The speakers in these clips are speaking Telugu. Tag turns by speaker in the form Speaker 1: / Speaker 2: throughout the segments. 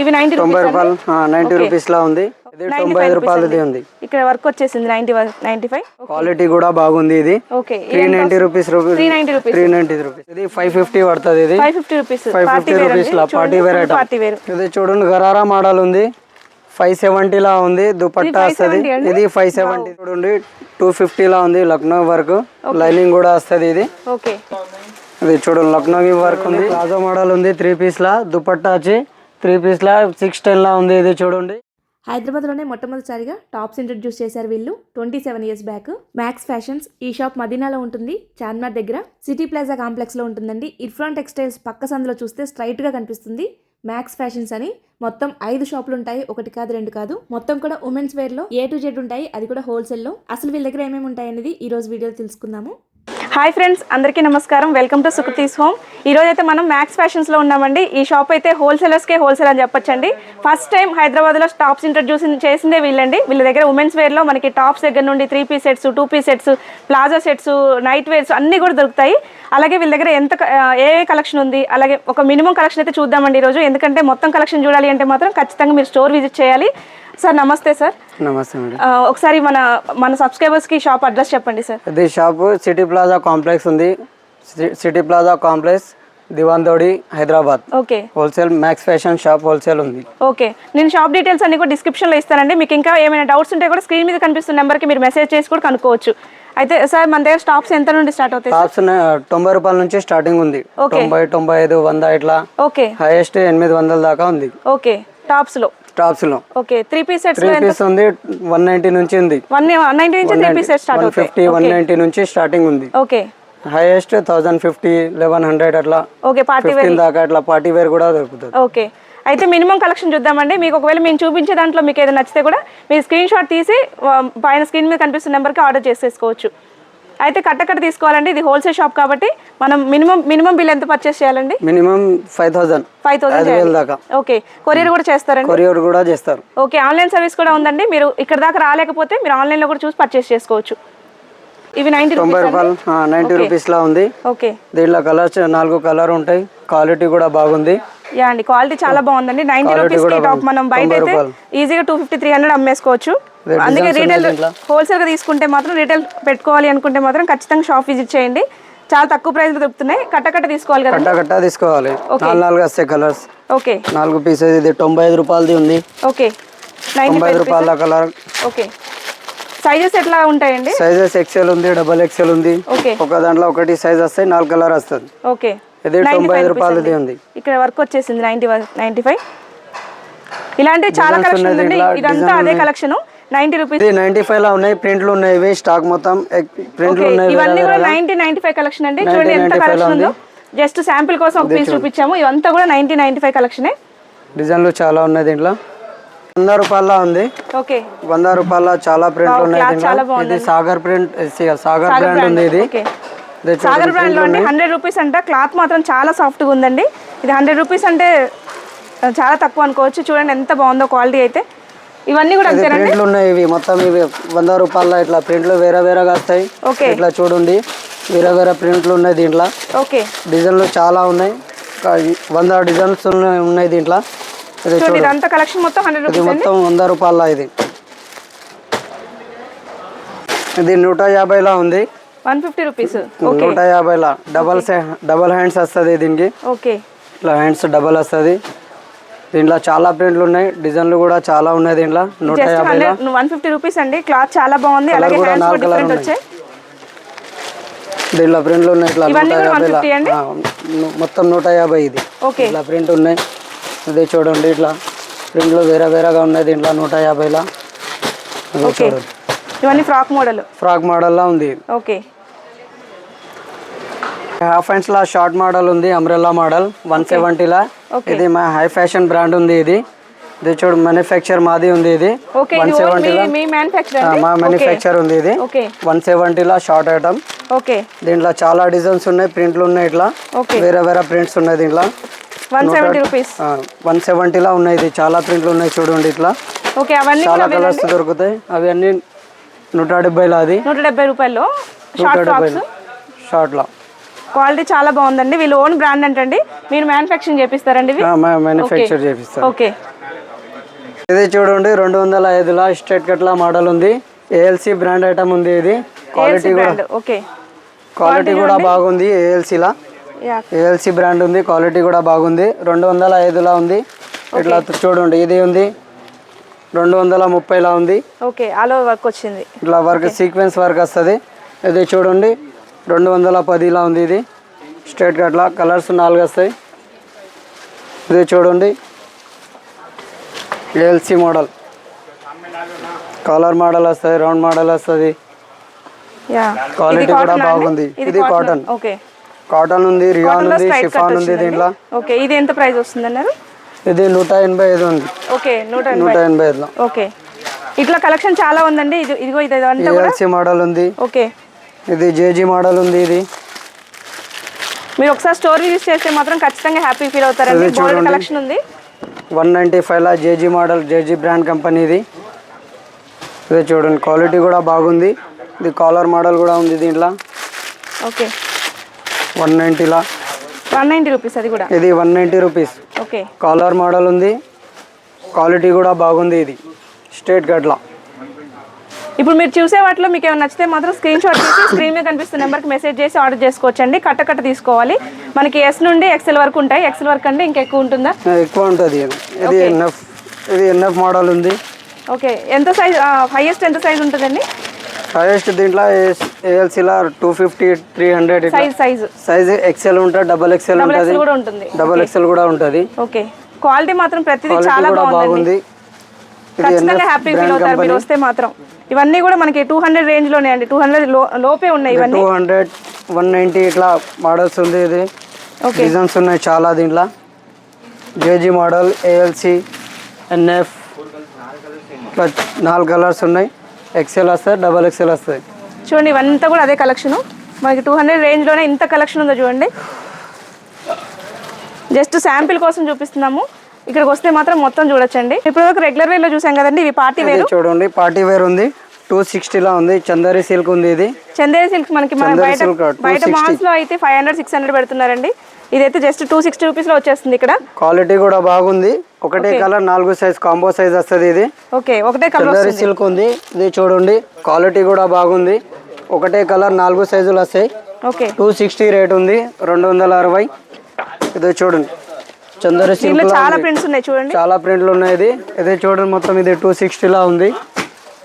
Speaker 1: ఇవి నైన్టీ
Speaker 2: తొంభై రూపాయలు నైన్టీ రూపీస్ లా ఉంది. ఇది తొంభై ఐదు రూపాయలది ఉంది.
Speaker 1: ఇక్కడ వర్క్ వచ్చేసింది నైన్టీ నైన్టీ ఫైవ్?
Speaker 2: క్వాలిటీ కూడా బాగుంది ఇది.
Speaker 1: Okay.
Speaker 2: Three ninety rupees
Speaker 1: three ninety rupees.
Speaker 2: Three ninety rupees. ఇది ఫైవ్ ఫిఫ్టీ పడుతుంది ఇది.
Speaker 1: Five fifty rupees.
Speaker 2: Five
Speaker 1: party
Speaker 2: fifty rupees లా పార్టీ వేర్
Speaker 1: పార్టీ వేర్.
Speaker 2: ఇది చూడండి గరారా మోడల్ ఉంది. ఫైవ్ సెవెంటీ లా ఉంది దుపట్టా వస్తుంది. ఇది ఫైవ్ సెవెంటీ చూడండి టూ ఫిఫ్టీ లా ఉంది లక్నో వర్క్. లైనింగ్ కూడా వస్తుంది ఇది.
Speaker 1: ఓకే.
Speaker 2: ఇది చూడండి లక్నో వర్క్ ఉంది. ప్లాజో మోడల్ ఉంది త్రీ పీస్ లా దుపట్టా వచ్చి త్రీ పీస్ లా సిక్స్ టెన్ లా ఉంది ఇది చూడండి.
Speaker 3: హైదరాబాద్లోనే మొట్టమొదటిసారిగా టాప్స్ ఇంట్రడ్యూస్ చేశారు వీళ్ళు. Twenty seven years back. Max fashions ఈ షాప్ మదీనాలో ఉంటుంది. చార్మినార్ దగ్గర. సిటీ ప్లాజా కాంప్లెక్స్లో ఉంటుందండి. ఇర్ఫాన్ టెక్స్టైల్స్ పక్క సందులో చూస్తే స్ట్రైట్గా కనిపిస్తుంది. మ్యాక్స్ ఫ్యాషన్స్ అని. మొత్తం ఐదు షాపులు ఉంటాయి. ఒకటి కాదు రెండు కాదు. మొత్తం కూడా ఉమెన్స్ వేర్లో ఏ టు జెడ్ ఉంటాయి. అది కూడా హోల్సేల్లో. అసలు వీళ్ళ దగ్గర ఏమేమి ఉంటాయి అనేది ఈ రోజు వీడియోలో తెలుసుకుందాము.
Speaker 1: హాయ్ ఫ్రెండ్స్ అందరికీ నమస్కారం. Welcome to Sukruti's home. ఈ రోజు అయితే మనం మ్యాక్స్ ఫ్యాషన్స్లో ఉన్నామండి. ఈ షాప్ అయితే హోల్సేలర్స్కే హోల్సేల్ అని చెప్పొచ్చండి. ఫస్ట్ టైం హైదరాబాద్లో టాప్స్ ఇంట్రడ్యూస్ చేసిందే వీళ్ళండి. వీళ్ళ దగ్గర ఉమెన్స్ వేర్లో మనకి టాప్స్ దగ్గర నుండి three piece sets two piece sets palazzo sets night wears అన్నీ కూడా దొరుకుతాయి. అలాగే వీళ్ళ దగ్గర ఎంత క- ఏ ఏ కలెక్షన్ ఉంది? అలాగే ఒక మినిమం కలెక్షన్ అయితే చూద్దామండి ఈరోజు. ఎందుకంటే మొత్తం కలెక్షన్ చూడాలి అంటే మాత్రం ఖచ్చితంగా మీరు స్టోర్ విజిట్ చేయాలి. సార్ నమస్తే సార్.
Speaker 2: నమస్తే మేడం.
Speaker 1: ఒకసారి మన మన సబ్స్క్రైబర్స్కి షాప్ అడ్రస్ చెప్పండి సార్.
Speaker 2: ఇది షాప్ సిటీ ప్లాజా కాంప్లెక్స్ ఉంది. City plaza complex Diwan Devdi Hyderabad.
Speaker 1: Okay.
Speaker 2: Wholesale max fashion shop wholesale ఉంది.
Speaker 1: ఓకే. నేను షాప్ డీటెయిల్స్ అన్ని కూడా డిస్క్రిప్షన్లో ఇస్తానండి. మీకు ఇంకా ఏమైనా డౌట్స్ ఉంటే కూడా స్క్రీన్ మీద కనిపిస్తున్న నెంబర్కి మీరు మెసేజ్ చేసి కూడా కనుక్కోవచ్చు. అయితే సార్ మన దగ్గర స్టాప్స్ ఎంత నుండి స్టార్ట్ అవుతాయి
Speaker 2: టాప్స్ తొంభై రూపాయల నుంచి స్టార్టింగ్ ఉంది. తొంభై తొంభై ఐదు వంద ఇట్లా.
Speaker 1: ఓకే.
Speaker 2: హైయెస్ట్ ఎనిమిది వందల దాకా ఉంది.
Speaker 1: ఓకే. టాప్స్లో.
Speaker 2: టాప్స్లో
Speaker 1: ఓకే త్రీ పీస్
Speaker 2: త్రీ
Speaker 1: సెట్స్లో ఎంత?
Speaker 2: పీస్ ఉంది వన్ నైన్టీ నుంచి ఉంది.
Speaker 1: వన్ వన్ నైంటీ నుంచి three piece set start
Speaker 2: fifty one ninety నుంచి స్టార్టింగ్ ఉంది.
Speaker 1: Okay.
Speaker 2: Highest thousand fifty eleven hundred అట్లా.
Speaker 1: Okay party wear.
Speaker 2: దాకా అట్లా పార్టీ వేర్ కూడా దొరుకుతుంది.
Speaker 1: ఓకే. అయితే మినిమం కలెక్షన్ చూద్దామండి. మీకు ఒకవేళ మేము చూపించే దాంట్లో మీకు ఏదైనా నచ్చితే కూడా మీరు స్క్రీన్ షాట్ తీసి పైన స్క్రీన్ మీద కనిపిస్తున్న నెంబర్కి ఆర్డర్ చేసేసుకోవచ్చు. అయితే కట్టకట్ట తీసుకోవాలండి. ఇది హోల్సేల్ షాప్ కాబట్టి మనం మినిమం మినిమం బిల్ ఎంత పర్చేస్ చేయాలండి?
Speaker 2: Minimum five thousand
Speaker 1: five thousand
Speaker 2: దాకా.
Speaker 1: ఓకే. కొరియర్ కూడా చేస్తారండి?
Speaker 2: కొరియర్ కూడా చేస్తారు.
Speaker 1: ఓకే. ఆన్లైన్ సర్వీస్ కూడా ఉందండి. మీరు ఇక్కడ దాకా రాలేకపోతే మీరు ఆన్లైన్లో కూడా చూసి పర్చేస్ చేసుకోవచ్చు. ఇవి నైంటీ
Speaker 2: తొంభై రూపాయలు. నైంటీ రూపీస్ లా ఉంది.
Speaker 1: ఓకే.
Speaker 2: దీంట్లో కలర్స్ నాలుగు కలర్ ఉంటాయి. క్వాలిటీ కూడా బాగుంది.
Speaker 1: యా అండి క్వాలిటీ చాలా బాగుందండి. నైంటీ
Speaker 2: Quality రూపీస్కి
Speaker 1: టాప్. మనం బయట అయితే. ఈజీగా టూ ఫిఫ్టీ త్రీ హండ్రెడ్ అమ్మేసుకోవచ్చు. అందుకే రీటైల్. హోల్సేల్గా తీసుకుంటే మాత్రం రీటైల్ పెట్టుకోవాలి అనుకుంటే మాత్రం ఖచ్చితంగా షాప్ విజిట్ చేయండి. చాలా తక్కువ ప్రైస్ దొరుకుతున్నాయి. కట్ట కట్ట తీసుకోవాలి కదా
Speaker 2: కట్ట కట్ట తీసుకోవాలి. నాలుగు నాలుగు వస్తాయి కలర్స్
Speaker 1: ఓకే
Speaker 2: నాలుగు పీసెస్ ఇది తొంభై ఐదు రూపాయలది ఉంది.
Speaker 1: ఓకే
Speaker 2: తొంభై ఐదు రూపాయల కలర్
Speaker 1: ఓకే సైజెస్ ఎట్లా ఉంటాయండి?
Speaker 2: సైజెస్ ఎక్సెల్ ఉంది డబల్ ఎక్సెల్ ఉంది.
Speaker 1: ఓకే
Speaker 2: ఒక దాంట్లో ఒకటి సైజ్ వస్తాయి నాలుగు కలర్ వస్తుంది.
Speaker 1: ఓకే
Speaker 2: ఇది తొంభై ఐదు రూపాయలది ఉంది
Speaker 1: ఇక్కడ వర్క్ వచ్చేసింది నైంటీ నైంటీ ఫైవ్ ఇలాంటి చాలా కలెక్షన్ ఉందండి ఇదంతా అదే. కలెక్షన్ రూపీస్
Speaker 2: నైన్టీ ఫైవ్లో ఉన్నాయి ప్రింట్లు ఉన్నాయి స్టాక్ మొత్తం. ప్రింట్లు ఉన్నాయి
Speaker 1: ఇవన్నీ కూడా. నైన్టీ నైన్టీ ఫైవ్ కలెక్షన్ అండి.
Speaker 2: 90,
Speaker 1: చూడండి ఎంత
Speaker 2: 95 లో
Speaker 1: కలెక్షన్ ఉందో. జస్ట్ శాంపిల్ కోసం ఒక పీస్ చూపించాము. ఇవంతా కూడా నైన్టీ నైన్టీ ఫైవ్ కలెక్షనే
Speaker 2: డిజైన్లు చాలా ఉన్నాయి దీంట్లో. వంద రూపాయల ఉంది.
Speaker 1: ఓకే
Speaker 2: వంద రూపాయల చాలా ప్రింట్
Speaker 1: Wow,
Speaker 2: ఉన్నాయి. ఇది సాగర్ ప్రింట్ సాగర్ బ్రాండ్ ఉంది ఇది.
Speaker 1: సాగర్ బ్రాండ్లో
Speaker 2: print
Speaker 1: అండి. హండ్రెడ్ రూపీస్ అంట క్లాత్ మాత్రం చాలా సాఫ్ట్గా ఉందండి. ఇది హండ్రెడ్ రూపీస్ అంటే చాలా తక్కువ అనుకోవచ్చు. చూడండి ఎంత బాగుందో క్వాలిటీ అయితే. ఇవన్నీ కూడా
Speaker 2: ప్రింట్లు ఉన్నాయి ఇవి. మొత్తం ఇవి వంద రూపాయల ఇట్లా ప్రింట్లు వేరే వేరేగా వస్తాయి.
Speaker 1: ఓకే.
Speaker 2: ఇట్లా చూడండి. వేరే వేరే ప్రింట్లు ఉన్నాయి దీంట్లో.
Speaker 1: ఓకే.
Speaker 2: డిజైన్లు చాలా ఉన్నాయి. వంద డిజైన్స్ ఉన్నాయి ఉన్నాయి దీంట్లో. ఇది
Speaker 1: చూడండి
Speaker 2: చూడండి
Speaker 1: ఇదంతా కలెక్షన్ మొత్తం హండ్రెడ్
Speaker 2: ఇది మొత్తం వంద రూపాయల ఇది. ఇది నూట యాభైలా ఉంది.
Speaker 1: One fifty rupees.
Speaker 2: నూట యాభైలా. డబల్ డబల్ హ్యాండ్స్ వస్తుంది దీనికి.
Speaker 1: ఓకే.
Speaker 2: ఇట్లా హ్యాండ్స్ డబల్ వస్తుంది. దీంట్లో చాలా ప్రింట్లు ఉన్నాయి. డిజైన్లు కూడా చాలా ఉన్నాయి దీంట్లో. నూట
Speaker 1: హండ్రెడ్ వన్ ఫిఫ్టీ రూపీస్ అండి. క్లాత్ చాలా బాగుంది. అలాగే హ్యాండ్స్ డిఫరెంట్
Speaker 2: colour
Speaker 1: వచ్చాయి.
Speaker 2: దీంట్లో ప్రింట్లు ఉన్నాయి. ఇట్లా నూట
Speaker 1: ఇవన్నీ కూడా
Speaker 2: యాభైలా
Speaker 1: 150 అండి?
Speaker 2: ఆ, ను- మొత్తం నూట యాభై ఇది.
Speaker 1: ఓకే.
Speaker 2: ఇట్లా ప్రింట్ ఉన్నాయి. ఇది చూడండి ఇట్లా. ప్రింట్లు వేరే వేరేగా ఉన్నాయి దీంట్లో నూట యాభైలా.
Speaker 1: ఇవన్నీ ఫ్రాక్ మోడల్.
Speaker 2: ఫ్రాక్ మోడల్లా ఉంది.
Speaker 1: ఓకే.
Speaker 2: హాఫ్ హ్యాండ్స్ లా షార్ట్ మోడల్ ఉంది అంబ్రెల్లా మోడల్ వన్ సెవెంటీలా. ఇది మా హై ఫ్యాషన్ బ్రాండ్ ఉంది ఇది. ఇది చూడు మ్యానుఫ్యాక్చర్ మాది ఉంది ఇది. వన్ సెవెంటీలా
Speaker 1: మీ మ్యానుఫ్యాక్చర్
Speaker 2: ఉంది ఇది. వన్ సెవెంటీలా షార్ట్ ఐటమ్
Speaker 1: ఓకే
Speaker 2: దీంట్లో చాలా డిజైన్స్ ఉన్నాయి ప్రింట్లు ఉన్నాయి ఇట్లా. వేరే వేరే ప్రింట్స్ ఉన్నాయి దీంట్లో.
Speaker 1: వన్ సెవెంటీ రూపీస్
Speaker 2: వన్ సెవెంటీలా ఉన్నాయి ఇది. చాలా ప్రింట్లు ఉన్నాయి చూడండి ఇట్లా.
Speaker 1: ఓకే అవన్నీ
Speaker 2: చాలా కలర్స్ దొరుకుతాయి. అవి అన్ని నూట డెబ్బైలా అది
Speaker 1: నూట డెబ్బై రూపాయల్లో.
Speaker 2: నూట
Speaker 1: షార్ట్
Speaker 2: డెబ్బై షార్ట్లో
Speaker 1: క్వాలిటీ చాలా బాగుందండి. వీళ్ళు ఓన్ బ్రాండ్ అంటండి. మీరు మ్యానుఫ్యాక్చరింగ్ చేపిస్తారండి
Speaker 2: మ్యానుఫ్యాక్చర్ చేపిస్తారు.
Speaker 1: ఓకే.
Speaker 2: ఇది చూడండి రెండు వందల ఐదులా స్ట్రేట్ కట్ల మోడల్ ఉంది. ఏఎల్సి బ్రాండ్ ఐటమ్ ఉంది ఇది. క్వాలిటీ కూడా
Speaker 1: ఓకే.
Speaker 2: క్వాలిటీ కూడా బాగుంది ఏఎల్సీలా ఏఎల్సి బ్రాండ్ ఉంది క్వాలిటీ కూడా బాగుంది. రెండు వందల ఐదులా ఉంది. ఇట్లా చూడండి ఇది ఉంది. రెండు వందల ముప్పైలా ఉంది.
Speaker 1: ఓకే ఆలో వర్క్ వచ్చింది.
Speaker 2: ఇట్లా వర్క్ సీక్వెన్స్ వర్క్ వస్తుంది. ఇది చూడండి రెండు వందల పదిలా ఉంది ఇది. స్ట్రేట్ కట్లా కలర్స్ నాలుగు వస్తాయి ఇది చూడండి. ALC model. కాలర్ మోడల్ వస్తుంది రౌండ్ మోడల్ వస్తుంది.
Speaker 1: యా.
Speaker 2: Quality కూడా బాగుంది. ఇది.
Speaker 1: ఓకే.
Speaker 2: కాటన్ ఉంది రియాన్ ఉంది షిఫాన్ ఉంది దీంట్లో.
Speaker 1: ఓకే. ఇది ఎంత ప్రైస్ వస్తుంది అన్నారు
Speaker 2: ఇది నూట ఎనభై ఐదు ఉంది.
Speaker 1: ఓకే నూట
Speaker 2: నూట
Speaker 1: ఎనభై
Speaker 2: ఐదులో.
Speaker 1: ఓకే. ఇట్లా కలెక్షన్ చాలా ఉందండి. ఇది ఇదిగో ఇది అంతా
Speaker 2: మోడల్ ఉంది.
Speaker 1: ఓకే.
Speaker 2: ఇది జేజీ మోడల్ ఉంది ఇది.
Speaker 1: మీరు ఒకసారి స్టోర్ విజిట్ చేస్తే మాత్రం ఖచ్చితంగా హ్యాపీ ఫీల్ అవుతారండి.
Speaker 2: చూడండి.
Speaker 1: కలెక్షన్ ఉంది.
Speaker 2: One ninety ఫైవ్లా JG model JG brand company ఇది. ఇది చూడండి క్వాలిటీ కూడా బాగుంది. ఇది కాలర్ మోడల్ కూడా ఉంది దీంట్లో.
Speaker 1: ఓకే.
Speaker 2: వన్ నైంటీలా
Speaker 1: వన్ నైంటీ రూపీస్ అది కూడా.
Speaker 2: ఇది one ninety rupees.
Speaker 1: Okay.
Speaker 2: Collar model ఉంది. క్వాలిటీ కూడా బాగుంది ఇది. స్ట్రేట్ గడ్లా.
Speaker 1: ఇప్పుడు మీరు చూసే వాటిలో మీకు ఏమైనా నచ్చితే మాత్రం స్క్రీన్ షాట్ తీసి స్క్రీన్ మీద కనిపిస్తున్న నెంబర్కి మెసేజ్ చేసి ఆర్డర్ చేసుకోవచ్చండి. కట్ట కట్ట తీసుకోవాలి. మనకి ఎస్ నుండి ఎక్సెల్ వరకు ఉంటాయి. ఎక్సెల్ వరకు అంటే ఇంకెక్కువ ఉంటుందా?
Speaker 2: ఎక్కువ ఉంటుంది. ఇది ఎన్ఎఫ్ ఇది ఎన్ఎఫ్ మోడల్ ఉంది.
Speaker 1: ఓకే ఎంత సైజ్ హైయెస్ట్ ఎంత సైజ్ ఉంటుందండి?
Speaker 2: హైయెస్ట్ దీంట్లో ఏఎల్సీలా two fifty three hundred
Speaker 1: size size
Speaker 2: size XL ఉంటుంది డబల్ ఎక్సెల్ ఉంటుంది.
Speaker 1: ఎక్సెల్ కూడా ఉంటుంది.
Speaker 2: డబల్ ఎక్సెల్ కూడా ఉంటుంది.
Speaker 1: ఓకే క్వాలిటీ మాత్రం ప్రతిదీ చాలా
Speaker 2: బాగుంది.
Speaker 1: ఖచ్చితంగా హ్యాపీ ఫీల్ అవుతారు మీరు వస్తే మాత్రం. ఇవన్నీ కూడా మనకి టూ హండ్రెడ్ రేంజ్లోనే అండి టూ హండ్రెడ్ లోపే ఉన్నాయి ఇవన్నీ.
Speaker 2: టూ హండ్రెడ్ వన్ నైంటీ ఇట్లా మోడల్స్ ఉంది ఇది. డిజైన్స్ ఉన్నాయి చాలా దీంట్లో. జేజీ మోడల్ ఏఎల్సి ఎన్ఎఫ్ ఇట్లా నాలుగు కలర్స్ ఉన్నాయి. ఎక్సెల్ వస్తుంది డబల్ ఎక్సెల్ వస్తుంది.
Speaker 1: చూడండి ఇవంతా కూడా అదే కలెక్షన్ మనకి టూ హండ్రెడ్ రేంజ్లోనే ఇంత కలెక్షన్ ఉందో చూడండి. జస్ట్ శాంపిల్ కోసం చూపిస్తున్నాము. ఇక్కడికి వస్తే మాత్రం మొత్తం చూడొచ్చండి. ఇప్పుడు వరకు రెగ్యులర్ వేర్లో చూసాం కదండి ఇవి పార్టీ వేర్
Speaker 2: చూడండి పార్టీ వేర్ ఉంది. టూ సిక్స్టీలా ఉంది. చందరి సిల్క్ ఉంది ఇది.
Speaker 1: చందేరి సిల్క్ మనకి మన బయట బయట
Speaker 2: 260.
Speaker 1: మాల్స్లో అయితే ఫైవ్ హండ్రెడ్ సిక్స్ హండ్రెడ్ పెడుతున్నారండి. ఇదైతే జస్ట్ టూ సిక్స్టీ రూపీస్లో వచ్చేస్తుంది ఇక్కడ.
Speaker 2: క్వాలిటీ కూడా బాగుంది. ఒకటే కలర్ నాలుగు సైజ్ కాంబో సైజ్ వస్తుంది ఇది.
Speaker 1: ఓకే ఒకటే కలర్
Speaker 2: సిల్క్ ఉంది. ఇది చూడండి క్వాలిటీ కూడా బాగుంది. ఒకటే కలర్ నాలుగు సైజులు వస్తాయి.
Speaker 1: ఓకే
Speaker 2: టూ సిక్స్టీ రేట్ ఉంది. రెండు వందల అరవై. ఇది చూడండి. చందరి
Speaker 1: చాలా ప్రింట్స్ ఉన్నాయి చూడండి.
Speaker 2: చాలా ప్రింట్లు ఉన్నాయి ఇది. ఇది చూడండి మొత్తం ఇది టూ సిక్స్టీలా ఉంది.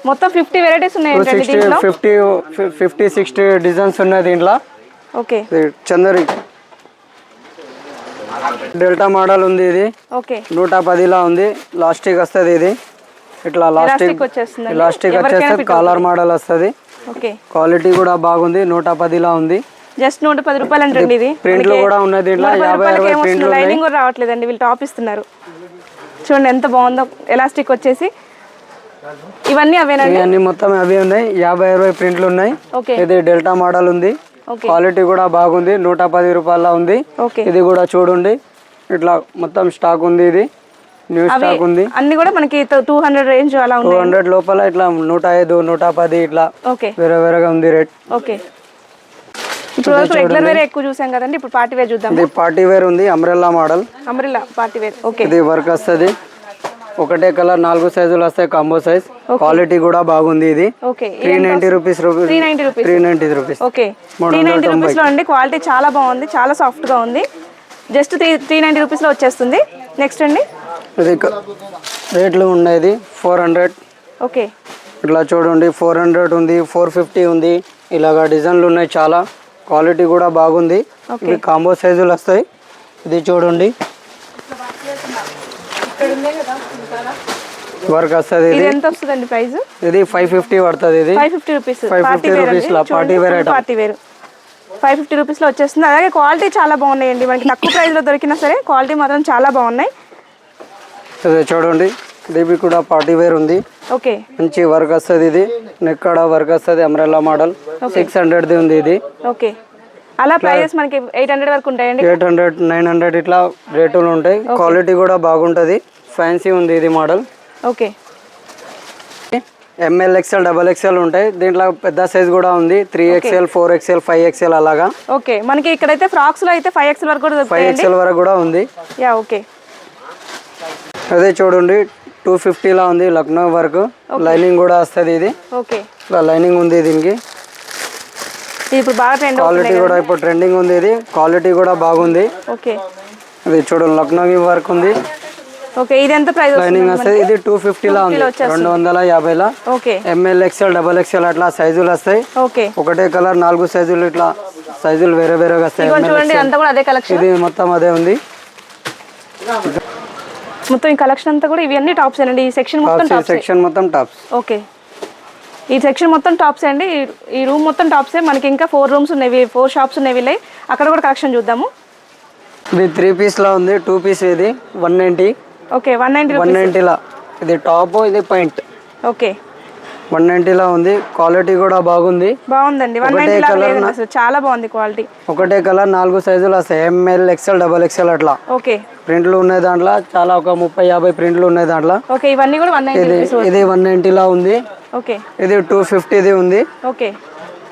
Speaker 1: మొత్తం ఫిఫ్టీ వెరైటీస్ ఉన్నాయి
Speaker 2: sixty fifty fifty sixty designs ఉన్నాయి దీంట్లో.
Speaker 1: ఓకే.
Speaker 2: చందరి. డెల్టా మోడల్ ఉంది ఇది.
Speaker 1: ఓకే.
Speaker 2: నూట పదిలా ఉంది. లాస్టిక్ వస్తుంది ఇది. ఇట్లా లాస్టిక్ లాస్టిక్ వచ్చేస్తే కాలర్ మోడల్ వస్తుంది. క్వాలిటీ కూడా బాగుంది. నూట పదిలా ఉంది.
Speaker 1: జస్ట్ నూట పది రూపాయలు అంటండి ఇది.
Speaker 2: ప్రింట్లు కూడా ఉన్నాయి.
Speaker 1: లైనింగ్ కూడా రావట్లేదండి వీళ్ళు టాప్ ఇస్తున్నారు. చూడండి ఎంత బాగుందో ఎలాస్టిక్ వచ్చేసి. ఇవన్నీ అవేనండి?
Speaker 2: ఇవన్నీ మొత్తం అవి ఉన్నాయి యాభై అరవై ప్రింట్లు ఉన్నాయి. ఇది డెల్టా మోడల్ ఉంది. క్వాలిటీ కూడా బాగుంది నూట పది రూపాయల ఉంది. ఇది కూడా చూడండి ఇట్లా మొత్తం స్టాక్ ఉంది ఇది. న్యూ స్టాక్ ఉంది.
Speaker 1: అన్ని కూడా మనకి టూ హండ్రెడ్ రేంజ్ అలా
Speaker 2: టూ హండ్రెడ్ లోపల ఇట్లా నూట ఐదు నూట పది ఇట్లా వేరే వేరేగా ఉంది రేట్.
Speaker 1: ఓకే. ఇప్పుడు వరకు రెగ్యులర్ వేరే ఎక్కువ చూసాం కదండి ఇప్పుడు పార్టీ వేర్ చూద్దాం
Speaker 2: ఇది పార్టీ వేర్ ఉంది అంబ్రెల్లా మోడల్
Speaker 1: అమరిల్లా పార్టీ వేర్. ఓకే
Speaker 2: ఇది వర్క్ వస్తుంది. ఒకటే కలర్ నాలుగు సైజులు వస్తాయి కాంబో సైజ్ క్వాలిటీ కూడా బాగుంది ఇది.
Speaker 1: Okay
Speaker 2: three ninety rupees
Speaker 1: three ninety rupees
Speaker 2: three ninety rupees
Speaker 1: okay three
Speaker 2: వందల
Speaker 1: నైంటీ
Speaker 2: తొంభై.
Speaker 1: రూపీస్లో అండి క్వాలిటీ చాలా బాగుంది చాలా సాఫ్ట్గా ఉంది. జస్ట్ త్రీ త్రీ నైంటీ రూపీస్లో వచ్చేస్తుంది. నెక్స్ట్ అండి.
Speaker 2: ఇది రేట్లు ఉన్నాయి ఫోర్ హండ్రెడ్
Speaker 1: ఓకే
Speaker 2: ఇట్లా చూడండి ఫోర్ హండ్రెడ్ ఉంది ఫోర్ ఫిఫ్టీ ఉంది. ఇలాగా డిజైన్లు ఉన్నాయి చాలా. క్వాలిటీ కూడా బాగుంది. ఇవి కాంబో సైజులు వస్తాయి. ఇది చూడండి. వర్క్ వస్తుంది
Speaker 1: ఇది. ఎంత వస్తుందండి ప్రైస్?
Speaker 2: ఇది ఫైవ్ ఫిఫ్టీ పడుతుంది ఇది.
Speaker 1: Five fifty rupees
Speaker 2: 550
Speaker 1: party wear. Party wear. Five fifty రూపీస్లో వచ్చేస్తుంది. అలాగే క్వాలిటీ చాలా బాగున్నాయండి. మనకి తక్కువ ప్రైస్లో దొరికినా సరే క్వాలిటీ మాత్రం చాలా బాగున్నాయి.
Speaker 2: ఇది చూడండి. ఇది కూడా పార్టీ వేర్ ఉంది.
Speaker 1: ఓకే.
Speaker 2: మంచి వర్క్ వస్తుంది ఇది. నెక్కడ వర్క్ వస్తుంది? అమ్రెల్లా మోడల్. సిక్స్ హండ్రెడ్ది ఉంది ఇది.
Speaker 1: ఓకే. అలా ప్రైజెస్ మనకి ఎయిట్ హండ్రెడ్ వరకు ఉంటాయండి?
Speaker 2: ఎయిట్ హండ్రెడ్ నైన్ హండ్రెడ్ ఇట్లా రేటులు ఉంటాయి. క్వాలిటీ కూడా బాగుంటుంది. ఫ్యాన్సీ ఉంది ఇది model.
Speaker 1: Okay.
Speaker 2: ML XL double XL ఉంటాయి. దీంట్లో పెద్ద సైజ్ కూడా ఉంది. Three XL four XL five XL అలాగా.
Speaker 1: ఓకే. మనకి ఇక్కడైతే ఫ్రాక్స్లో అయితే ఫైవ్ ఎక్స్ఎల్ వరకు
Speaker 2: ఫైవ్ ఎక్స్ఎల్ వరకు కూడా ఉంది.
Speaker 1: Yeah okay.
Speaker 2: అదే చూడండి. టూ ఫిఫ్టీలా ఉంది లక్నో వరకు. లైనింగ్ కూడా వస్తుంది ఇది.
Speaker 1: ఓకే.
Speaker 2: ఇట్లా లైనింగ్ ఉంది దీనికి.
Speaker 1: ఇప్పుడు బాగా ట్రెండ్
Speaker 2: క్వాలిటీ కూడా ఇప్పుడు ట్రెండింగ్ ఉంది ఇది. క్వాలిటీ కూడా బాగుంది.
Speaker 1: ఓకే.
Speaker 2: ఇది చూడండి లక్నోకి వర్క్ ఉంది.
Speaker 1: ఓకే ఇది ఎంత ప్రైస్
Speaker 2: లైనింగ్ వస్తుంది. ఇది టూ ఫిఫ్టీలా ఉంది. రెండు వందల యాభైలా.
Speaker 1: Okay.
Speaker 2: ML XL double XL అట్లా సైజులు వస్తాయి.
Speaker 1: ఓకే.
Speaker 2: ఒకటే కలర్ నాలుగు సైజులు ఇట్లా సైజులు వేరే వేరేగా వస్తాయి.
Speaker 1: చూడండి అంతా కూడా అదే కలెక్షన్
Speaker 2: ఇది మొత్తం అదే ఉంది.
Speaker 1: మొత్తం ఈ కలెక్షన్ అంతా కూడా ఇవన్నీ టాప్స్ అండి? ఈ సెక్షన్ మొత్తం టాప్స్
Speaker 2: సెక్షన్ మొత్తం టాప్స్
Speaker 1: ఓకే. ఈ సెక్షన్ మొత్తం టాప్స్ అండి? ఈ- రూమ్ మొత్తం టాప్సే మనకి ఇంకా ఫోర్ రూమ్స్ ఉన్నాయి ఫోర్ షాప్స్ ఉన్నాయి అక్కడ కూడా కలెక్షన్ చూద్దాము.
Speaker 2: ఇది త్రీ పీస్ లా ఉంది. టూ పీస్ ఇది. One ninety
Speaker 1: okay one ninety
Speaker 2: one నైంటీలా ఇది టాప్ ఇది పాయింట్
Speaker 1: ఓకే.
Speaker 2: వన్ నైంటీలా ఉంది. క్వాలిటీ కూడా బాగుంది.
Speaker 1: బాగుందండి. వన్ నైంటీ లాగా లేదండి అసలు. చాలా బాగుంది క్వాలిటీ.
Speaker 2: ఒకటే కలర్ నాలుగు సైజులు వస్తాయి ఎంఎల్ ఎక్స్ఎల్ డబల్ ఎక్స్ఎల్ అట్లా.
Speaker 1: ఓకే.
Speaker 2: ప్రింట్లు ఉన్నాయి దాంట్లో. చాలా ఒక ముప్పై యాభై ప్రింట్లు ఉన్నాయి దాంట్లో.
Speaker 1: ఓకే ఇవన్నీ కూడా వన్
Speaker 2: ఇది ఇది వన్ నైంటీలా ఉంది.
Speaker 1: ఓకే.
Speaker 2: ఇది టూ ఫిఫ్టీది ఉంది.
Speaker 1: ఓకే.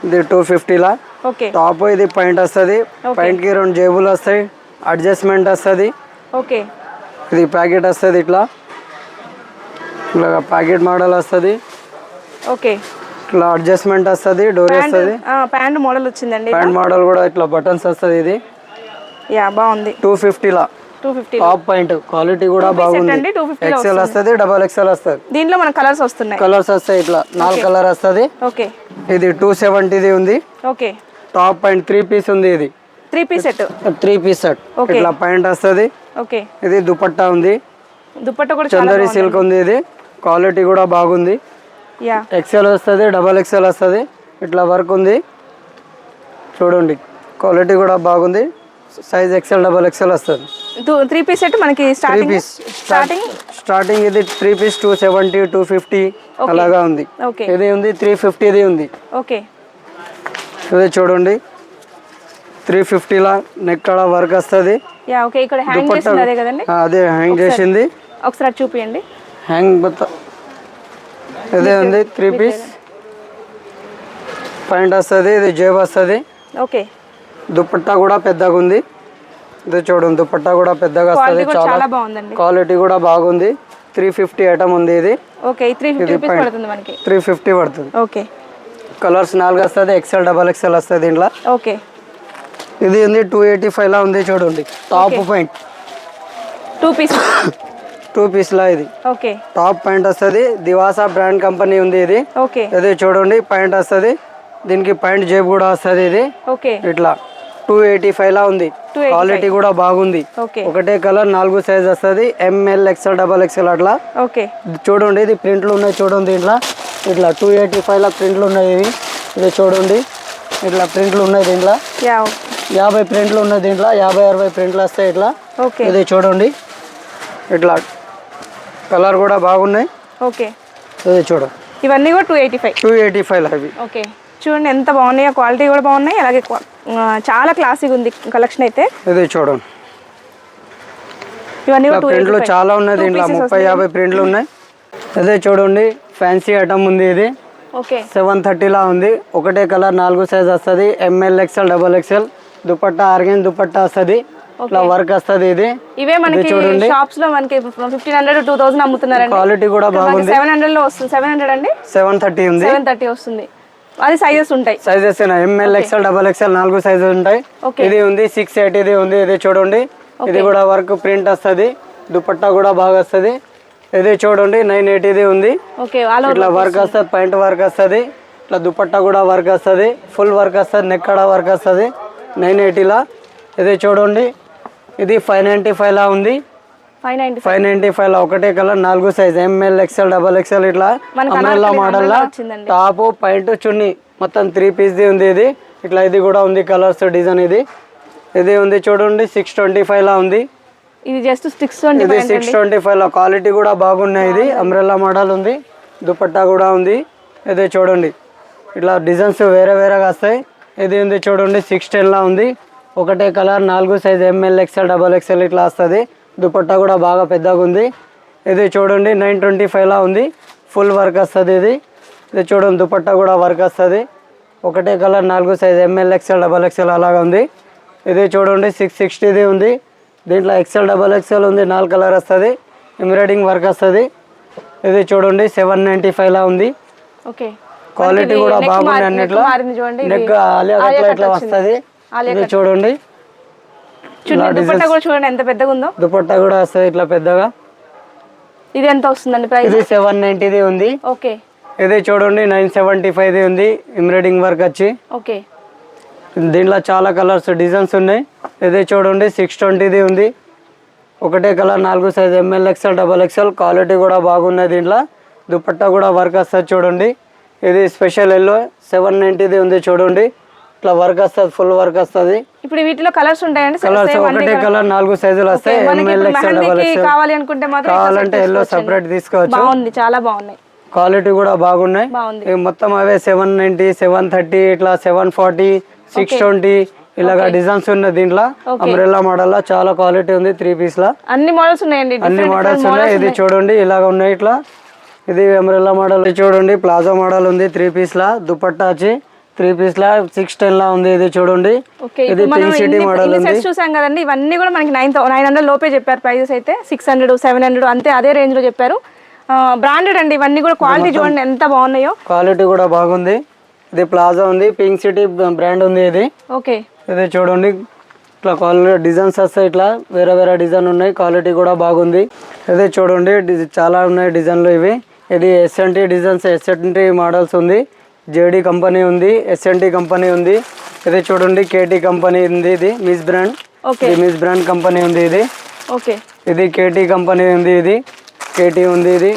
Speaker 2: ఇది టూ ఫిఫ్టీలా.
Speaker 1: ఓకే.
Speaker 2: టాప్ ఇది పాయింట్ వస్తుంది. పాయింట్కి రెండు జేబులు వస్తాయి. అడ్జస్ట్మెంట్ వస్తుంది.
Speaker 1: ఓకే.
Speaker 2: ఇది ప్యాకెట్ వస్తుంది ఇట్లా. ఇట్లా ప్యాకెట్ మోడల్ వస్తుంది.
Speaker 1: ఓకే.
Speaker 2: ఇట్లా అడ్జస్ట్మెంట్ వస్తుంది డోర్ వస్తుంది.
Speaker 1: ప్యాంట్ మోడల్ వచ్చిందండి
Speaker 2: ప్యాంట్ మోడల్ కూడా ఇట్లా బటన్స్ వస్తుంది ఇది.
Speaker 1: యా బాగుంది.
Speaker 2: Two ఫిఫ్టీలా
Speaker 1: two fifty
Speaker 2: top point quality కూడా బాగుంది. ఎక్సెల్ వస్తుంది. డబల్ ఎక్సెల్ వస్తుంది.
Speaker 1: దీంట్లో మన కలర్స్ వస్తున్నాయి.
Speaker 2: కలర్స్ వస్తాయి ఇట్లా. నాలుగు కలర్ వస్తుంది.
Speaker 1: ఓకే.
Speaker 2: ఇది టూ సెవెంటీది ఉంది.
Speaker 1: Okay.
Speaker 2: Top point three piece ఉంది ఇది.
Speaker 1: Three piece set
Speaker 2: three piece set. ఇట్లా పాయింట్ వస్తుంది.
Speaker 1: ఓకే.
Speaker 2: ఇది దుపట్టా ఉంది.
Speaker 1: దుపట్టా కూడా
Speaker 2: చందరి సిల్క్ ఉంది ఇది. క్వాలిటీ కూడా బాగుంది. ఎక్సెల్ వస్తుంది డబల్ ఎక్సెల్ వస్తుంది. ఇట్లా వర్క్ ఉంది. చూడండి క్వాలిటీ కూడా బాగుంది. సైజ్ ఎక్సెల్ డబల్ ఎక్సెల్ వస్తుంది.
Speaker 1: త్రీ పీస్ సెట్ మనకి స్టార్టింగ్
Speaker 2: పీస్
Speaker 1: స్టార్టింగ్
Speaker 2: స్టార్టింగ్ ఇది three piece two seventy two fifty అలాగా ఉంది. ఇది ఉంది త్రీ ఫిఫ్టీది ఉంది.
Speaker 1: ఓకే
Speaker 2: ఇది చూడండి. త్రీ ఫిఫ్టీలా నెక్ వర్క్ వస్తుంది.
Speaker 1: అదే
Speaker 2: హ్యాంగ్ చేసింది.
Speaker 1: ఒకసారి అది చూపియండి
Speaker 2: హ్యాంగ్ ఇదే ఉంది త్రీ పీస్ పాయింట్ వస్తుంది ఇది జేబ్ వస్తుంది.
Speaker 1: ఓకే
Speaker 2: దుపట్టా కూడా పెద్దగా ఉంది. ఇది చూడండి దుపట్టా కూడా పెద్దగా వస్తుంది చాలా
Speaker 1: బాగుందండి.
Speaker 2: క్వాలిటీ కూడా బాగుంది. త్రీ ఫిఫ్టీ ఐటమ్ ఉంది ఇది.
Speaker 1: ఓకే త్రీ ఫిఫ్టీ పడుతుంది మనకి.
Speaker 2: త్రీ ఫిఫ్టీ పడుతుంది.
Speaker 1: ఓకే
Speaker 2: కలర్స్ నాలుగు వస్తుంది ఎక్సెల్ డబల్ ఎక్సెల్ వస్తుంది దీంట్లో.
Speaker 1: ఓకే
Speaker 2: ఇది ఉంది టూ ఎయిటీ ఫైవ్ లా ఉంది చూడండి. Top point
Speaker 1: two piece
Speaker 2: two piece లా ఇది.
Speaker 1: ఓకే.
Speaker 2: టాప్ పాయింట్ వస్తుంది. దివాసా బ్రాండ్ కంపెనీ ఉంది ఇది.
Speaker 1: ఓకే.
Speaker 2: ఇది చూడండి పాయింట్ వస్తుంది. దీనికి పాయింట్ జేబు కూడా వస్తుంది ఇది.
Speaker 1: ఓకే.
Speaker 2: ఇట్లా టూ ఎయిటీ ఫైవ్ లా ఉంది
Speaker 1: 285.
Speaker 2: క్వాలిటీ కూడా బాగుంది. ఒకటే కలర్ నాలుగు సైజ్ వస్తుంది. ఎంఎల్ ఎక్స్ఎల్ డబల్ ఎక్స్ఎల్ అట్లా. చూడండి ఇది ప్రింట్లు ఉన్నాయి చూడండి దీంట్లో. ఇట్లా టూ ఎయిటీ ఫైవ్ లా ప్రింట్లు ఉన్నాయి ఇవి. ఇది చూడండి. ఇట్లా ప్రింట్లు ఉన్నాయి దీంట్లో. యాభై ప్రింట్లు ఉన్నాయి దీంట్లో. యాభై అరవై ప్రింట్లు వస్తాయి ఇట్లా. ఇది చూడండి. ఇట్లా కలర్ కూడా బాగున్నాయి.
Speaker 1: ఓకే.
Speaker 2: ఇది చూడు.
Speaker 1: ఇవన్నీ కూడా two eighty five
Speaker 2: two eighty five అవి
Speaker 1: ఓకే. చూడండి ఎంత బాగున్నాయో క్వాలిటీ కూడా బాగున్నాయి. అలాగే చాలా క్లాసిక్ ఉంది కలెక్షన్ అయితే.
Speaker 2: ఇది చూడండి
Speaker 1: ఇవన్నీ కూడా
Speaker 2: ప్రింట్లు చాలా ఉన్నాయి దీంట్లో. ముప్పై యాభై ప్రింట్లు ఉన్నాయి. అదే చూడండి ఫ్యాన్సీ ఐటమ్ ఉంది ఇది.
Speaker 1: ఓకే.
Speaker 2: సెవెన్ థర్టీలా ఉంది. ఒకటే కలర్ నాలుగు సైజ్ వస్తుంది. ML XL double XL dupatta ఆర్గెన్ dupatta వస్తుంది. ఇట్లా వర్క్ వస్తుంది ఇది.
Speaker 1: ఇవే మనకి షాప్స్లో మనకి ఫిఫ్టీన్ హండ్రెడ్ టూ థౌసండ్ అమ్ముతున్నారండి.
Speaker 2: క్వాలిటీ కూడా బాగుంది.
Speaker 1: సెవెన్ హండ్రెడ్లో వస్తుంది. సెవెన్ హండ్రెడ్ అండి?
Speaker 2: సెవెన్ థర్టీ ఉంది.
Speaker 1: సెవెన్ థర్టీ వస్తుంది. అది సైజెస్ ఉంటాయి.
Speaker 2: Sizes ML XL double XL నాలుగు సైజెస్ ఉంటాయి. ఇది ఉంది సిక్స్ ఎయిటీది ఉంది ఇది చూడండి. ఇది కూడా వర్క్ ప్రింట్ వస్తుంది. దుపట్టా కూడా బాగా వస్తుంది. ఇది చూడండి నైన్ ఉంది.
Speaker 1: ఓకే ఆల్ ఓవర్
Speaker 2: ఇట్లా వర్క్ వస్తుంది పాయింట్ వర్క్ వస్తుంది. ఇట్లా దుపట్టా కూడా వర్క్ వస్తుంది. ఫుల్ వర్క్ వస్తుంది నెక్ కాడ వర్క్ వస్తుంది. నైన్ ఎయిటీలా ఇది చూడండి. ఇది ఫైవ్ నైంటీ లా ఉంది.
Speaker 1: ఫైవ్ నైన్టీ
Speaker 2: ఫైవ్ లా ఒకటే కలర్ నాలుగు size ML XL double XL ఇట్లా
Speaker 1: అనార్కలి
Speaker 2: మోడల్. టాప్ పాయింట్ చున్నీ. మొత్తం త్రీ పీస్ది ఉంది ఇది. ఇట్లా ఇది కూడా ఉంది కలర్స్ డిజైన్ ఇది. ఇది ఉంది చూడండి సిక్స్ ట్వంటీ లా ఉంది.
Speaker 1: ఇది జస్ట్ సిక్స్ ట్వంటీ
Speaker 2: ఇది సిక్స్ ట్వంటీ ఫైవ్లో. క్వాలిటీ కూడా బాగున్నాయి ఇది. అంబ్రెల్లా మోడల్ ఉంది. దుపట్టా కూడా ఉంది. ఇది చూడండి. ఇట్లా డిజైన్స్ వేరే వేరేగా వస్తాయి. ఇది ఉంది చూడండి సిక్స్ లా ఉంది. ఒకటే కలర్ నాలుగు size ML XL double XL ఇట్లా వస్తుంది. దుపట్టా కూడా బాగా పెద్దగా ఉంది. ఇది చూడండి నైన్ ట్వంటీ లా ఉంది. ఫుల్ వర్క్ వస్తుంది ఇది. ఇది చూడండి దుపట్టా కూడా వర్క్ వస్తుంది. ఒకటే కలర్ నాలుగు size ML XL double XL అలాగా ఉంది. ఇది చూడండి సిక్స్ సిక్స్టీది ఉంది. దీంట్లో ఎక్స్ఎల్ డబల్ ఎక్స్ఎల్ ఉంది నాలుగు కలర్ వస్తుంది. ఎంబ్రాయిడింగ్ వర్క్ వస్తుంది. ఇది చూడండి సెవెన్ నైంటీ ఫైవ్లా ఉంది.
Speaker 1: ఓకే
Speaker 2: క్వాలిటీ కూడా బాగుంది అన్నిట్లో. నెక్
Speaker 1: కట్
Speaker 2: ఇట్లా. వస్తుంది. చూడండి.
Speaker 1: చూడండి దుపట్టా కూడా చూడండి ఎంత పెద్దగా ఉందో
Speaker 2: దుపట్టా కూడా వస్తుంది ఇట్లా పెద్దగా.
Speaker 1: ఇది ఎంత వస్తుందండి ప్రైస్
Speaker 2: ఇది సెవెన్ నైంటీది ఉంది.
Speaker 1: ఓకే.
Speaker 2: ఇది చూడండి నైన్ సెవెంటీ ఫైవ్ది ఉంది. ఎంబ్రాయిడింగ్ వర్క్ వచ్చి.
Speaker 1: ఓకే.
Speaker 2: దీంట్లో చాలా కలర్స్ డిజైన్స్ ఉన్నాయి. ఇది చూడండి సిక్స్ ట్వంటీది ఉంది. ఒకటే కలర్ నాలుగు size ML XL double XL quality కూడా బాగున్నాయి దీంట్లో. దుపట్టా కూడా వర్క్ వస్తుంది చూడండి. ఇది స్పెషల్ ఎల్లో సెవెన్ నైంటీది ఉంది చూడండి. ఇట్లా వర్క్ వస్తుంది ఫుల్ వర్క్ వస్తుంది.
Speaker 1: ఇప్పుడు వీటిలో కలర్స్ ఉంటాయండి?
Speaker 2: కలర్స్ ఒకటే? కలర్ నాలుగు సైజులు వస్తాయి
Speaker 1: కావాలి అనుకుంటే
Speaker 2: కావాలంటే ఎల్లో. సపరేట్ తీసుకోవచ్చు.
Speaker 1: బాగుంది చాలా బాగున్నాయి.
Speaker 2: క్వాలిటీ కూడా బాగున్నాయి. మొత్తం అవే సెవెన్ నైంటీ సెవెన్ థర్టీ ఇట్లా సెవెన్ ఫార్టీ సిక్స్ ట్వంటీ ఇలాగా డిజైన్స్ ఉన్నాయి దీంట్లో అంబ్రెల్లా మోడల్లో చాలా క్వాలిటీ ఉంది త్రీ పీస్ లా.
Speaker 1: అన్ని మోడల్స్ ఉన్నాయండి
Speaker 2: అన్ని మోడల్స్ ఉన్నాయి. ఇది చూడండి ఇలాగ ఉన్నాయి ఇట్లా. ఇది అంబ్రెల్లా మోడల్ చూడండి ప్లాజో మోడల్ ఉంది త్రీ పీస్ లా దుపట్టా వచ్చి త్రీ పీస్ లా సిక్స్ టెన్ లా ఉంది ఇది చూడండి. ఇది పింక్ సిటీ మోడల్ ఉంది.
Speaker 1: సెట్స్ చూసాం కదండి ఇవన్నీ కూడా మనకి నైన్ నైన్ హండ్రెడ్ లోపే చెప్పారు ప్రైజెస్ అయితే. సిక్స్ హండ్రెడ్ సెవెన్ హండ్రెడ్ అంతే అదే రేంజ్లో చెప్పారు. బ్రాండెడ్ అండి ఇవన్నీ కూడా క్వాలిటీ చూడండి ఎంత బాగున్నాయో.
Speaker 2: క్వాలిటీ కూడా బాగుంది. ఇది ప్లాజో ఉంది పింక్ సిటీ బ్రాండ్ ఉంది ఇది.
Speaker 1: ఓకే.
Speaker 2: ఇది చూడండి ఇట్లా క్వాలిటీ డిజైన్స్ వస్తాయి ఇట్లా వేరే వేరే డిజైన్ ఉన్నాయి క్వాలిటీ కూడా బాగుంది. ఇది చూడండి చాలా ఉన్నాయి డిజైన్లు ఇవి. ఇది ఎస్ఎన్టీ డిజైన్స్ ఎస్ఎన్టీ మోడల్స్ ఉంది. జేడీ కంపెనీ ఉంది ఎస్ఎన్టీ కంపెనీ ఉంది. ఇది చూడండి కేటీ కంపెనీ ఉంది ఇది Miss brand.
Speaker 1: Okay.
Speaker 2: Miss brand company ఉంది ఇది.
Speaker 1: ఓకే.
Speaker 2: ఇది కేటీ కంపెనీ ఉంది ఇది. కేటీ ఉంది ఇది.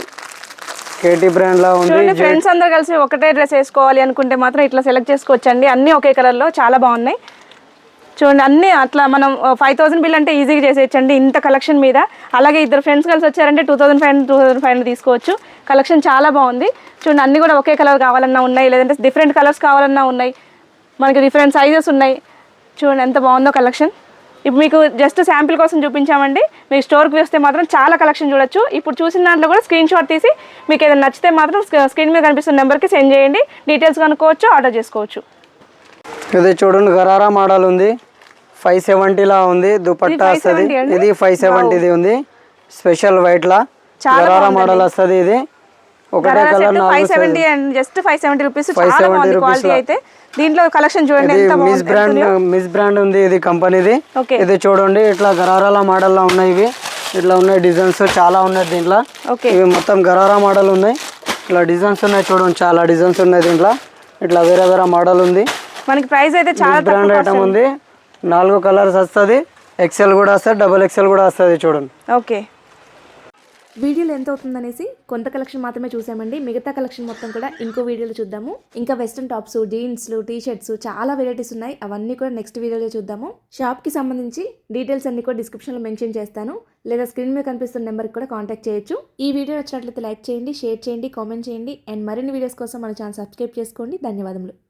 Speaker 2: కేటీ బ్రాండ్ లా ఉంది
Speaker 1: ఫ్రెండ్స్ అందరు కలిసి ఒకటే డ్రెస్ వేసుకోవాలి అనుకుంటే మాత్రం ఇట్లా సెలెక్ట్ చేసుకోవచ్చండి. అన్నీ ఒకే కలర్లో చాలా బాగున్నాయి. చూడండి అన్ని అట్లా మనం ఫైవ్ థౌసండ్ బిల్ అంటే ఈజీగా చేసేయచ్చండి. ఇంత కలెక్షన్ మీద. అలాగే ఇద్దరు ఫ్రెండ్స్ కలిసి వచ్చారంటే two thousand five two thousand five తీసుకోవచ్చు. కలెక్షన్ చాలా బాగుంది. చూడండి అన్ని కూడా ఒకే కలర్ కావాలన్నా ఉన్నాయి. లేదంటే డిఫరెంట్ కలర్స్ కావాలన్నా ఉన్నాయి. మనకి డిఫరెంట్ సైజెస్ ఉన్నాయి. చూడండి ఎంత బాగుందో కలెక్షన్ ఇప్పుడు మీకు జస్ట్ శాంపిల్ కోసం చూపించామండి. మీకు స్టోర్కి వస్తే మాత్రం చాలా కలెక్షన్ చూడొచ్చు. ఇప్పుడు చూసిన దాంట్లో కూడా స్క్రీన్ షాట్ తీసి మీకు ఏదైనా నచ్చితే మాత్రం స్క్రీన్ మీద కనిపిస్తున్న నెంబర్కి సెండ్ చేయండి. డీటెయిల్స్ కనుక్కోవచ్చు ఆర్డర్ చేసుకోవచ్చు.
Speaker 2: ఇది చూడండి గరారా మోడల్ ఉంది. ఫైవ్ సెవెంటీలా ఉంది దుపట్టా వస్తుంది.
Speaker 1: 570 అండి?
Speaker 2: ఇది ఫైవ్ సెవెంటీది ఉంది. స్పెషల్ వైట్ లా.
Speaker 1: చాలా
Speaker 2: గరారా మోడల్ వస్తుంది ఇది. ఒకటే colour
Speaker 1: five seventy and just five seventy rupees. చాలా
Speaker 2: 570
Speaker 1: బాగుంది
Speaker 2: rupees
Speaker 1: క్వాలిటీ
Speaker 2: లో.
Speaker 1: అయితే. దీంట్లో కలెక్షన్ చూడండి
Speaker 2: ఇది మిస్ బ్రాండ్ మిస్ బ్రాండ్ ఉంది ఇది కంపెనీది. ఇది చూడండి ఇట్లా గరారాల మోడల్లో ఉన్నాయి ఇవి. ఇట్లా ఉన్నాయి డిజైన్స్ చాలా ఉన్నాయి దీంట్లో. ఇవి మొత్తం గరారా మోడల్ ఉన్నాయి. ఇట్లా డిజైన్స్ ఉన్నాయి చూడండి చాలా డిజైన్స్ ఉన్నాయి దీంట్లో. ఇట్లా వేరే వేరే మోడల్ ఉంది.
Speaker 1: మనకి ప్రైస్ అయితే చాలా
Speaker 2: బ్రాండ్ ఐటమ్ ఉంది. నాలుగు కలర్స్ వస్తుంది. ఎక్సెల్ కూడా వస్తుంది డబుల్ ఎక్సెల్ కూడా వస్తుంది చూడండి.
Speaker 1: ఓకే.
Speaker 3: వీడియోలో ఎంత అవుతుందనేసి కొంత కలెక్షన్ మాత్రమే చూసామండి. మిగతా కలెక్షన్ మొత్తం కూడా ఇంకో వీడియోలో చూద్దాము. ఇంకా వెస్ట్రన్ టాప్స్ జీన్స్లు టీ షర్ట్స్ చాలా వెరైటీస్ ఉన్నాయి. అవన్నీ కూడా నెక్స్ట్ వీడియోలో చూద్దాము. షాప్కి సంబంధించి డీటెయిల్స్ అన్ని కూడా డిస్క్రిప్షన్లో మెన్షన్ చేస్తాను. లేదా స్క్రీన్ మీద కనిపిస్తున్న నెంబర్కి కూడా కాంటాక్ట్ చేయొచ్చు. ఈ వీడియో నచ్చినట్లయితే లైక్ చేయండి షేర్ చేయండి కామెంట్ చేయండి. అండ్ మరిన్ని వీడియోస్ కోసం మన ఛానల్ సబ్స్క్రైబ్ చేసుకోండి. ధన్యవాదములు.